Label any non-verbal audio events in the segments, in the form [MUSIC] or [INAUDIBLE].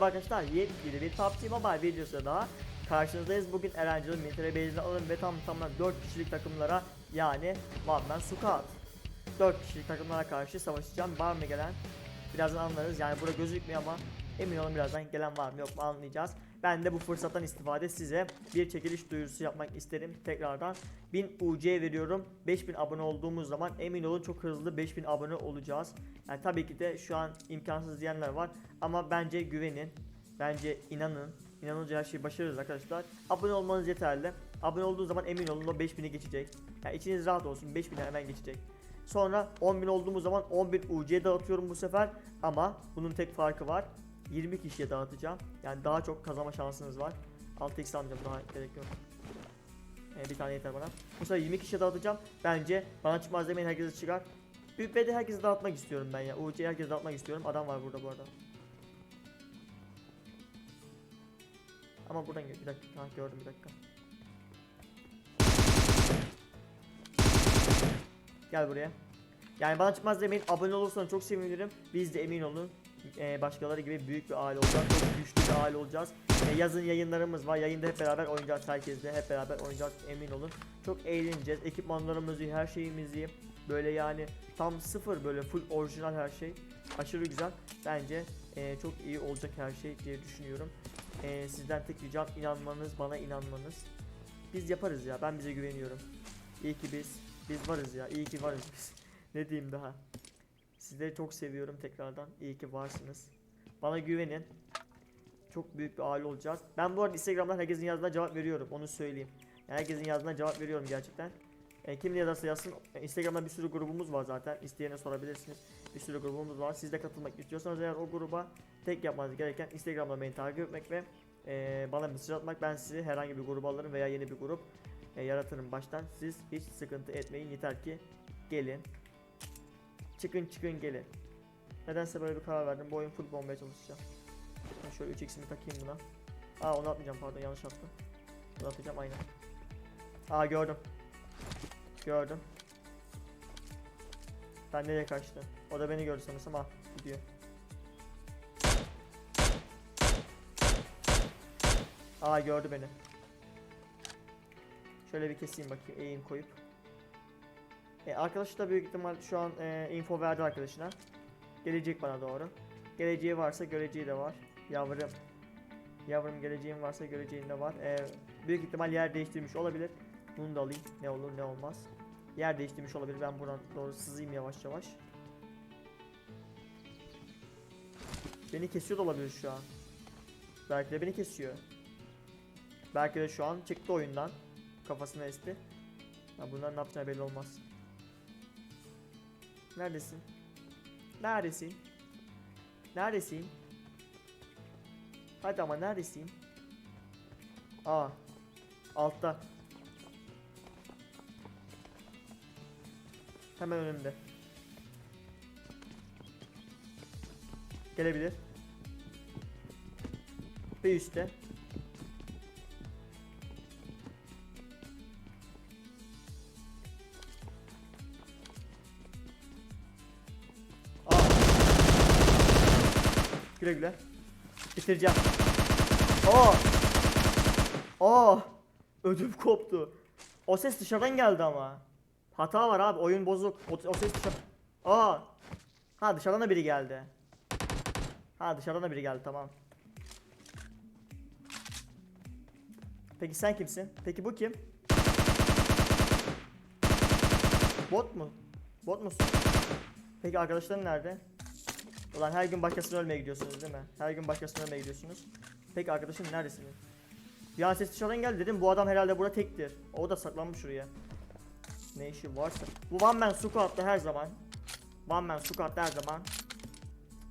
Merhaba arkadaşlar, yepyeni bir PUBG Mobile videosu daha karşınızdayız. Bugün Erencil'in military base'ini alın ve tam tamına 4 kişilik takımlara yani One Man Squad 4 kişilik takımlara karşı savaşacağım. Var mı gelen? Birazdan anlarız. Yani burada gözükmüyor ama emin olun birazdan gelen var mı yok mu anlayacağız. Ben de bu fırsattan istifade size bir çekiliş duyurusu yapmak isterim. Tekrardan 1000 UC veriyorum. 5000 abone olduğumuz zaman emin olun çok hızlı 5000 abone olacağız. Yani tabii ki de şu an imkansız diyenler var ama bence güvenin. Bence inanın. İnanınca her şeyi başarırız arkadaşlar. Abone olmanız yeterli. Abone olduğu zaman emin olun o 5000'i geçecek. Yani içiniz rahat olsun 5000'i hemen geçecek. Sonra 10.000 olduğumuz zaman 11 UC dağıtıyorum bu sefer. Ama bunun tek farkı var. 20 kişiye dağıtacağım. Yani daha çok kazanma şansınız var. 6x almayacağım daha gerek yok. Ee, bir tane yeter bana. Bu sefer 20 kişiye dağıtacağım. Bence bana çıkmaz demeyin herkese çıkar. Ve de herkese dağıtmak istiyorum ben ya. UC'yi herkese dağıtmak istiyorum. Adam var burada bu arada. Ama buradan. Bir dakika. Ha, gördüm bir dakika. Gel buraya. Yani bana çıkmaz demeyin. Abone olursanız çok sevinirim. Biz de emin olun. E, başkaları gibi büyük bir aile olacağız. Çok güçlü bir aile olacağız. E, yazın yayınlarımız var. Yayında hep beraber oynayacağız. Herkesle hep beraber oynayacağız. Emin olun. Çok eğleneceğiz. Ekipmanlarımızı, her şeyimizi böyle yani tam sıfır böyle full orijinal her şey. Aşırı güzel. Bence e, çok iyi olacak her şey diye düşünüyorum. E, sizden tek ricam inanmanız, bana inanmanız. Biz yaparız ya. Ben bize güveniyorum. İyi ki biz. Biz varız ya. İyi ki varız biz. [LAUGHS] ne diyeyim daha. Sizleri çok seviyorum tekrardan. İyi ki varsınız. Bana güvenin. Çok büyük bir aile olacağız. Ben bu arada Instagram'dan herkesin yazdığına cevap veriyorum. Onu söyleyeyim. Herkesin yazdığına cevap veriyorum gerçekten. E, kim yazarsa yazsın. E, Instagram'da bir sürü grubumuz var zaten. İsteyene sorabilirsiniz. Bir sürü grubumuz var. Siz de katılmak istiyorsanız eğer o gruba tek yapmanız gereken Instagram'da beni takip etmek ve e, bana mesaj atmak. Ben sizi herhangi bir gruba alırım veya yeni bir grup e, yaratırım baştan. Siz hiç sıkıntı etmeyin. Yeter ki gelin. Çıkın çıkın gelin. Nedense böyle bir karar verdim. Bu oyun full bombaya çalışacağım. Şöyle 3x'imi takayım buna. Aa onu atmayacağım pardon yanlış attım. Bunu atacağım aynen. Aa gördüm. Gördüm. Ben nereye kaçtı? O da beni gördü sanırsam ah gidiyor. Aa gördü beni. Şöyle bir keseyim bakayım eğim koyup. E, arkadaşı da büyük ihtimal şu an e, info verdi arkadaşına. Gelecek bana doğru. Geleceği varsa göreceği de var. Yavrum. Yavrum geleceğin varsa göreceğin de var. E, büyük ihtimal yer değiştirmiş olabilir. Bunu da alayım. Ne olur ne olmaz. Yer değiştirmiş olabilir. Ben buradan doğru sızayım yavaş yavaş. Beni kesiyor da olabilir şu an. Belki de beni kesiyor. Belki de şu an çıktı oyundan. Kafasına esti. Ya bunlar ne yapacağı belli olmaz. Neredesin? Neredesin? Neredesin? Hadi ama neredesin? Aa. Altta. Hemen önümde. Gelebilir. Ve üstte. Güle güle. Bitireceğim. Oo. Oo. Ödüm koptu. O ses dışarıdan geldi ama. Hata var abi. Oyun bozuk. O, o ses dışarı. Aa. Ha dışarıdan da biri geldi. Ha dışarıdan da biri geldi tamam. Peki sen kimsin? Peki bu kim? Bot mu? Bot musun? Peki arkadaşların nerede? Ulan her gün başkasını ölmeye gidiyorsunuz değil mi? Her gün başkasını ölmeye gidiyorsunuz. Peki arkadaşın neredesiniz? Bir an ses dışarıdan geldi dedim bu adam herhalde burada tektir. O da saklanmış şuraya. Ne işi varsa. Bu One Man Squad'da her zaman One Man Squad'da her zaman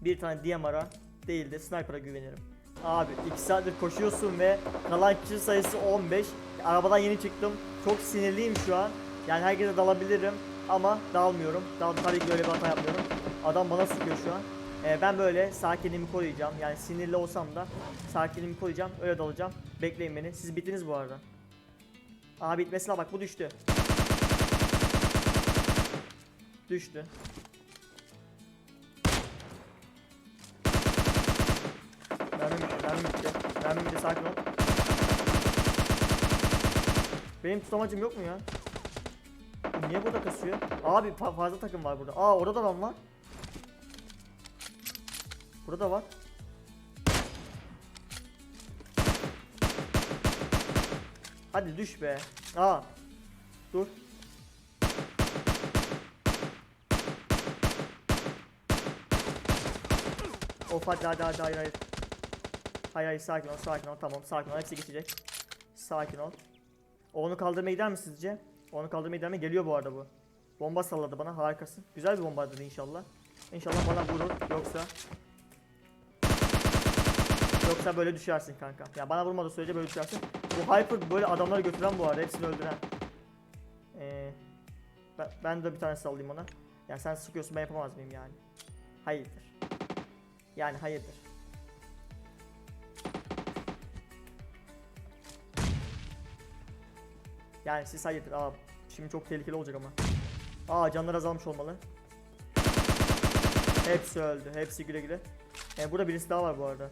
bir tane DMR'a değil de Sniper'a güvenirim. Abi 2 saattir koşuyorsun ve kalan kişi sayısı 15. Arabadan yeni çıktım. Çok sinirliyim şu an. Yani herkese dalabilirim ama dalmıyorum. Dal tabii ki öyle bir hata yapmıyorum. Adam bana sıkıyor şu an. Ee, ben böyle sakinliğimi koruyacağım. Yani sinirli olsam da sakinliğimi koruyacağım. Öyle dalacağım. Bekleyin beni. Siz bittiniz bu arada. Aa bitmesine bak bu düştü. Düştü. Mermim Mermim bir de sakin ol. Benim tutamacım yok mu ya? Niye burada kasıyor? Abi fa- fazla takım var burada. Aa orada da adam var. Burada da var. Hadi düş be. Aa. Dur. Of hadi hadi hadi hayır hayır. Hayır hayır sakin ol sakin ol tamam sakin ol hepsi geçecek. Sakin ol. Onu kaldırmaya gider mi sizce? Onu kaldırmaya gider mi? Geliyor bu arada bu. Bomba salladı bana harikasın. Güzel bir bombaydı inşallah. İnşallah bana vurur yoksa Yoksa böyle düşersin kanka. Ya bana vurmadığı sürece böyle düşersin. Bu Hyper böyle adamları götüren bu arada hepsini öldüren. Ee, ben, de bir tane sallayayım ona. Ya sen sıkıyorsun ben yapamaz mıyım yani? Hayırdır. Yani hayırdır. Yani siz hayırdır. Aa, şimdi çok tehlikeli olacak ama. Aa canlar azalmış olmalı. Hepsi öldü. Hepsi güle güle. Yani burada birisi daha var bu arada.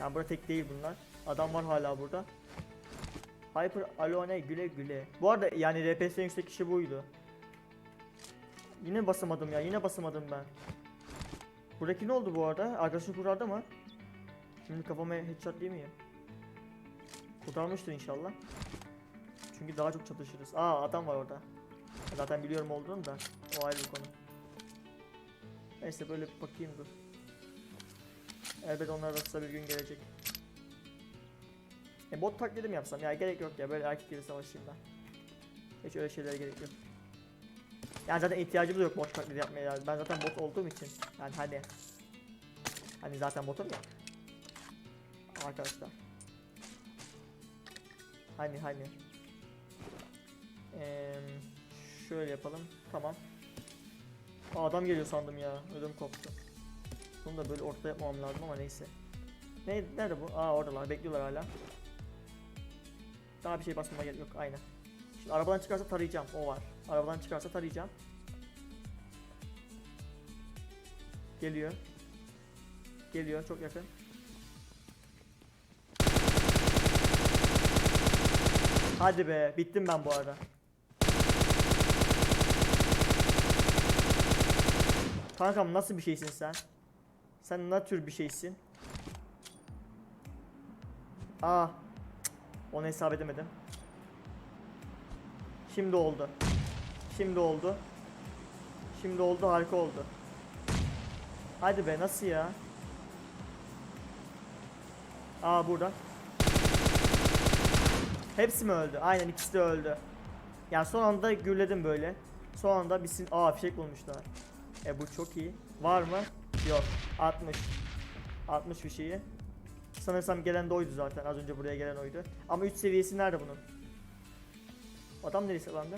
Yani burada tek değil bunlar. Adam var hala burada. Hyper Alone güle güle. Bu arada yani RPS yüksek kişi buydu. Yine basamadım ya. Yine basamadım ben. Buradaki ne oldu bu arada? Arkadaşın kurtardı mı? Şimdi kafama headshot değil miyim? Kurtarmıştır inşallah. Çünkü daha çok çatışırız. Aa adam var orada. Zaten biliyorum olduğunu da. O ayrı bir konu. Neyse böyle bir bakayım dur. Elbet onlar arasında bir gün gelecek. E bot taklidi mi yapsam? Ya gerek yok ya böyle erkek gibi savaşayım ben. Hiç öyle şeylere gerek yok. Yani zaten ihtiyacım da yok bot taklidi yapmaya yani. Ben zaten bot olduğum için. Yani hani. Hani zaten botum ya. Arkadaşlar. Hani hani. Eee şöyle yapalım. Tamam. Aa, adam geliyor sandım ya. Ödüm koptu. Bunu da böyle ortada yapmam lazım ama neyse. Ne, nerede bu? Aa oradalar. Bekliyorlar hala. Daha bir şey basmama gerek yok. Aynen. Şimdi arabadan çıkarsa tarayacağım. O var. Arabadan çıkarsa tarayacağım. Geliyor. Geliyor. Çok yakın. Hadi be. Bittim ben bu arada. Kankam nasıl bir şeysin sen? Sen ne tür bir şeysin? Aa. cık, Onu hesap edemedim. Şimdi oldu. Şimdi oldu. Şimdi oldu harika oldu. Hadi be nasıl ya? Aa burada. Hepsi mi öldü? Aynen ikisi de öldü. Yani son anda gürledim böyle. Son anda bir sin... Aa fişek bulmuşlar. E bu çok iyi. Var mı? Yok. 60. 60 bir şeyi. Sanırsam gelen de oydu zaten. Az önce buraya gelen oydu. Ama 3 seviyesi nerede bunun? Adam nereye saklandı?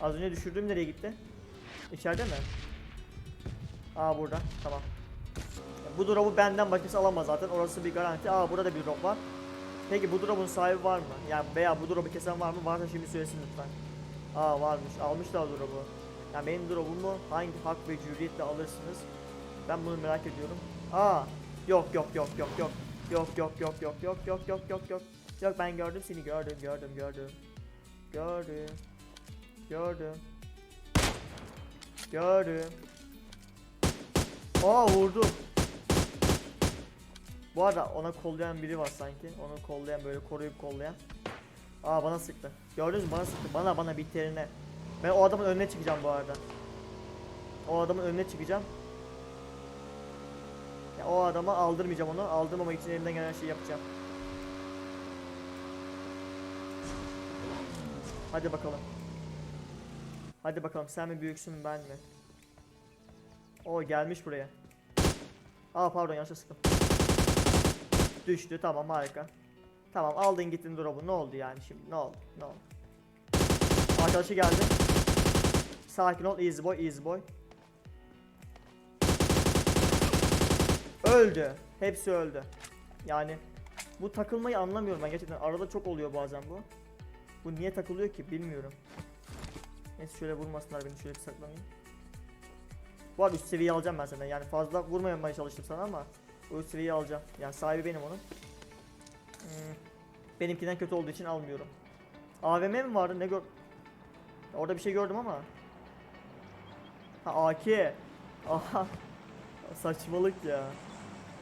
Az önce düşürdüğüm nereye gitti? İçeride mi? Aa burada. Tamam. E, Bu drop'u benden başkası alamaz zaten. Orası bir garanti. Aa burada da bir drop var. Peki bu drop'un sahibi var mı? Yani veya bu drop'u kesen var mı? Varsa şimdi söylesin lütfen. Aa varmış. Almışlar drop'u. Yani benim drop'umu hangi hak ve cüriyetle alırsınız? Ben bunu merak ediyorum. Aa yok yok yok yok yok. Yok yok yok yok yok yok yok yok yok. Yok ben gördüm seni gördüm gördüm gördüm. Gördüm. Gördüm. Gördüm. Aa vurdu. Bu arada ona kollayan biri var sanki. Onu kollayan böyle koruyup kollayan. Aa bana sıktı. Gördünüz mü bana sıktı. Bana bana bitlerine. Ben o adamın önüne çıkacağım bu arada. O adamın önüne çıkacağım. Ya o adama aldırmayacağım onu. Aldırmamak için elimden gelen şeyi yapacağım. Hadi bakalım. Hadi bakalım sen mi büyüksün ben mi? O gelmiş buraya. Aa pardon yanlışa sıktım. Düştü tamam harika. Tamam aldın gittin drop'u ne oldu yani şimdi ne oldu ne oldu? Arkadaşı geldi. Sakin ol easy boy easy boy. Öldü. Hepsi öldü. Yani bu takılmayı anlamıyorum ben gerçekten arada çok oluyor bazen bu. Bu niye takılıyor ki bilmiyorum. Neyse şöyle vurmasınlar beni şöyle bir saklanayım. Bu arada üst seviyeyi alacağım ben senden yani fazla vurmamaya çalıştım sana ama o üst seviyeyi alacağım. Yani sahibi benim onun. Hmm, Benimkinden kötü olduğu için almıyorum. AVM mi vardı? Ne gör... Orada bir şey gördüm ama. Ha AK. Aha. Saçmalık ya.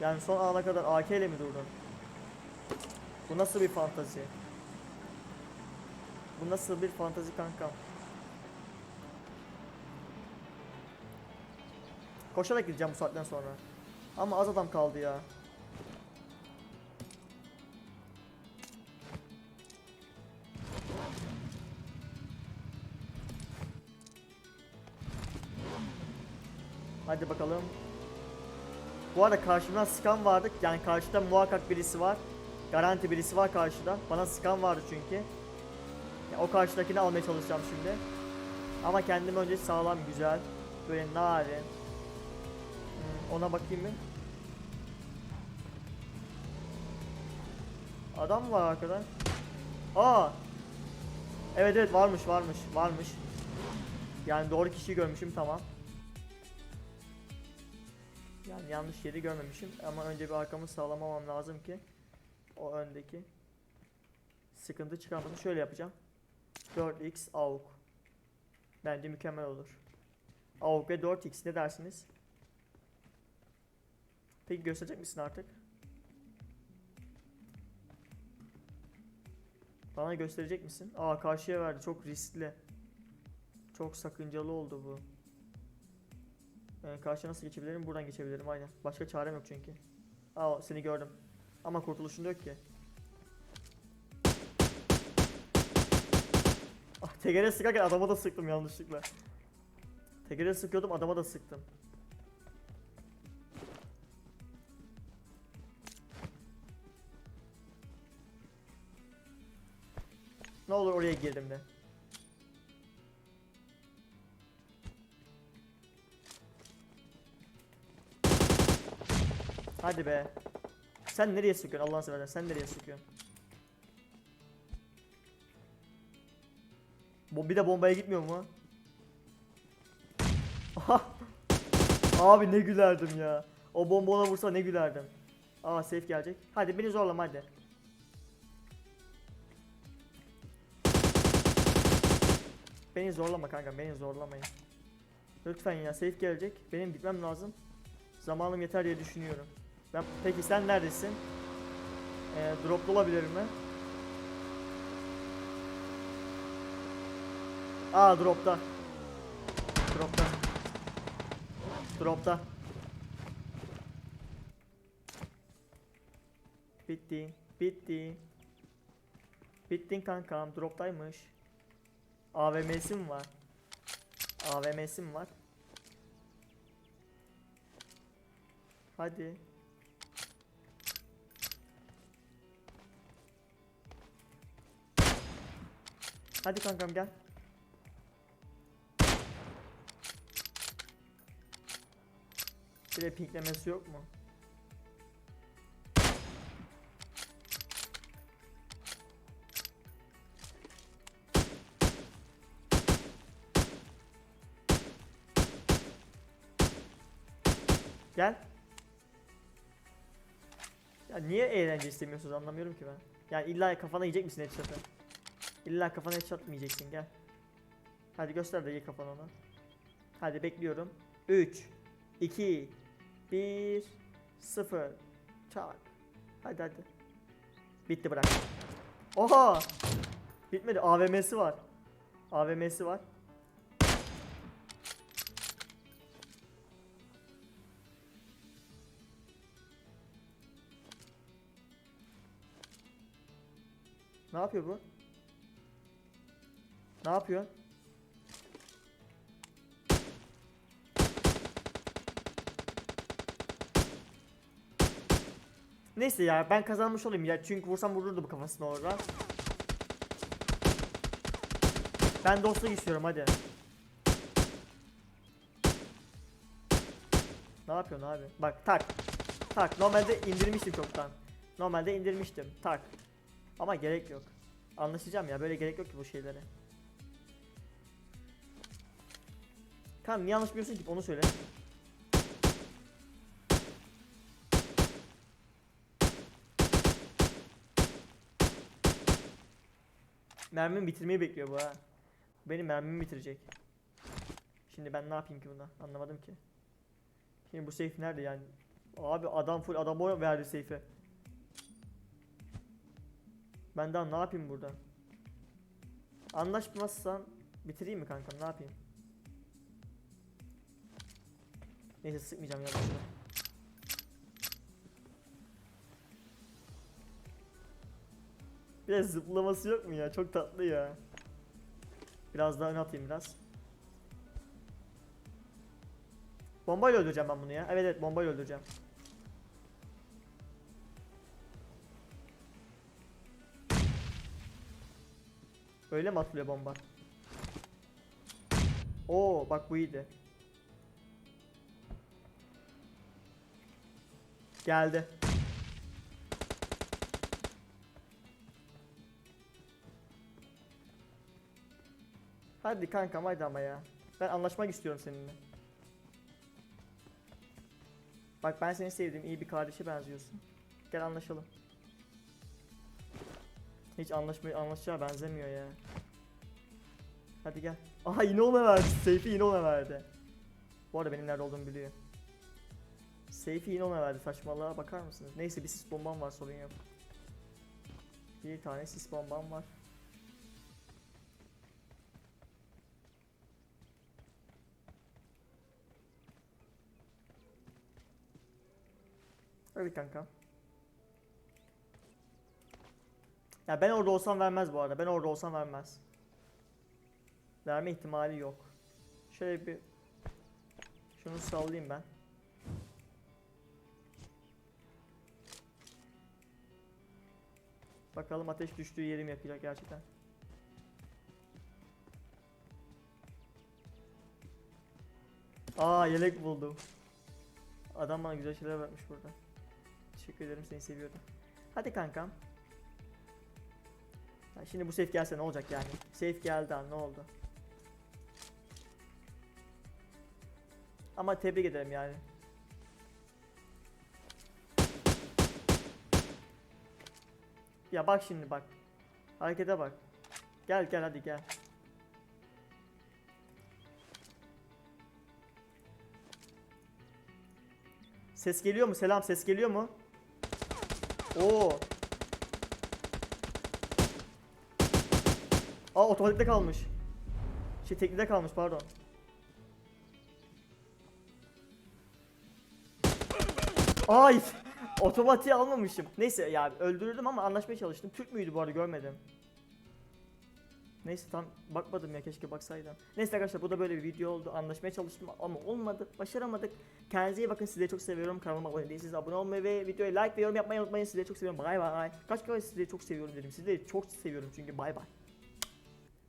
Yani son ana kadar AK ile mi durdun? Bu nasıl bir fantazi? Bu nasıl bir fantazi kankam? Koşarak gideceğim bu saatten sonra. Ama az adam kaldı ya. Hadi bakalım. Bu arada karşımdan skan vardı. Yani karşıda muhakkak birisi var. Garanti birisi var karşıda. Bana skan vardı çünkü. Ya o karşıdakini almaya çalışacağım şimdi. Ama kendim önce sağlam güzel. Böyle narin. Hmm, ona bakayım mı? Adam var arkada? Aa! Evet evet varmış varmış varmış. Yani doğru kişiyi görmüşüm tamam. Yani yanlış yeri görmemişim ama önce bir arkamı sağlamamam lazım ki o öndeki sıkıntı çıkarmasın. Şöyle yapacağım. 4x AUK. Bence mükemmel olur. AUK ve 4x ne dersiniz? Peki gösterecek misin artık? Bana gösterecek misin? Aa karşıya verdi. Çok riskli. Çok sakıncalı oldu bu. Ee, karşıya nasıl geçebilirim? Buradan geçebilirim aynen. Başka çarem yok çünkü. Aa seni gördüm. Ama kurtuluşun yok ki. Ah tegere sıkarken adama da sıktım yanlışlıkla. Tegere sıkıyordum adama da sıktım. Ne olur oraya girdim de. Hadi be. Sen nereye sıkıyorsun Allah'ını seversen sen nereye sıkıyorsun? Bu bir de bombaya gitmiyor mu? Abi ne gülerdim ya. O bomba ona vursa ne gülerdim. Aa safe gelecek. Hadi beni zorlama hadi. Beni zorlama kanka beni zorlamayın. Lütfen ya safe gelecek. Benim gitmem lazım. Zamanım yeter diye düşünüyorum. Ben peki sen neredesin? Ee, droplu olabilir mi? Aa dropta. Dropta. Dropta. Bitti. Bitti. Bittin kankam. Droptaymış. AVM'si mi var? AVM'si mi var? Hadi. Hadi kankam gel. Bir de pinklemesi yok mu? Gel. Ya niye eğlence istemiyorsunuz anlamıyorum ki ben. Yani illa kafana yiyecek misin headshot'ı? İlla kafana mı yiyeceksin gel. Hadi göster de ye kafana ona. Hadi bekliyorum. 3 2 1 0 Çak. Hadi hadi. Bitti bırak. Oha! Bitmedi. AVM'si var. AVM'si var. Ne yapıyor bu? Ne yapıyor? Neyse ya ben kazanmış olayım ya çünkü vursam vururdu bu kafasına orada. Ben dostluk istiyorum hadi. Ne yapıyorsun abi? Bak tak. Tak. Normalde indirmiştim çoktan. Normalde indirmiştim. Tak. Ama gerek yok. Anlaşacağım ya böyle gerek yok ki bu şeylere. Niye yanlış biliyorsun ki onu söyle. Mermimi bitirmeyi bekliyor bu ha. Benim mermimi bitirecek. Şimdi ben ne yapayım ki buna? Anlamadım ki. Şimdi bu safe nerede yani? Abi adam full adam boy verdi safe'e. Ben daha ne yapayım burada? Anlaşmazsan bitireyim mi kankam ne yapayım? Neyse sıkmayacağım ya. boşver. Biraz zıplaması yok mu ya? Çok tatlı ya. Biraz daha ön atayım biraz. Bombayla öldüreceğim ben bunu ya. Evet evet bombayla öldüreceğim. Öyle mi atılıyor bomba? Oo bak bu iyiydi. Geldi. Hadi kankam hadi ama ya. Ben anlaşmak istiyorum seninle. Bak ben seni sevdim. iyi bir kardeşe benziyorsun. Gel anlaşalım. Hiç anlaşma anlaşacağı benzemiyor ya. Hadi gel. Aha yine ona verdi. Seyfi yine ona verdi. Bu arada benim nerede olduğumu biliyor. Seyfi yine ona verdi. Saçmalığa bakar mısınız? Neyse bir sis bombam var sorun yok. Bir tane sis bombam var. Hadi kanka. Ya ben orada olsam vermez bu arada. Ben orada olsam vermez. Verme ihtimali yok. Şöyle bir şunu sallayayım ben. Bakalım ateş düştüğü yeri mi yakacak gerçekten. Aa yelek buldum. Adam bana güzel şeyler bırakmış burada. Teşekkür ederim seni seviyordum. Hadi kankam. Ha, şimdi bu safe gelse ne olacak yani? Safe geldi ha ne oldu? Ama tebrik ederim yani. Ya bak şimdi bak. Harekete bak. Gel gel hadi gel. Ses geliyor mu? Selam ses geliyor mu? Oo. Aa otomatikte kalmış. Şey teknide kalmış pardon. Ay otomatiğe almamışım. Neyse ya öldürürdüm ama anlaşmaya çalıştım. Türk müydü bu arada görmedim. Neyse tam bakmadım ya keşke baksaydım. Neyse arkadaşlar bu da böyle bir video oldu. Anlaşmaya çalıştım ama olmadı. Başaramadık. Kendinize iyi bakın. Sizleri çok seviyorum. Kanalıma abone değilseniz abone olmayı ve videoya like ve yorum yapmayı unutmayın. Sizleri çok seviyorum. Bay bay. Kaç kere sizleri çok seviyorum dedim. Sizleri çok seviyorum çünkü bay bay.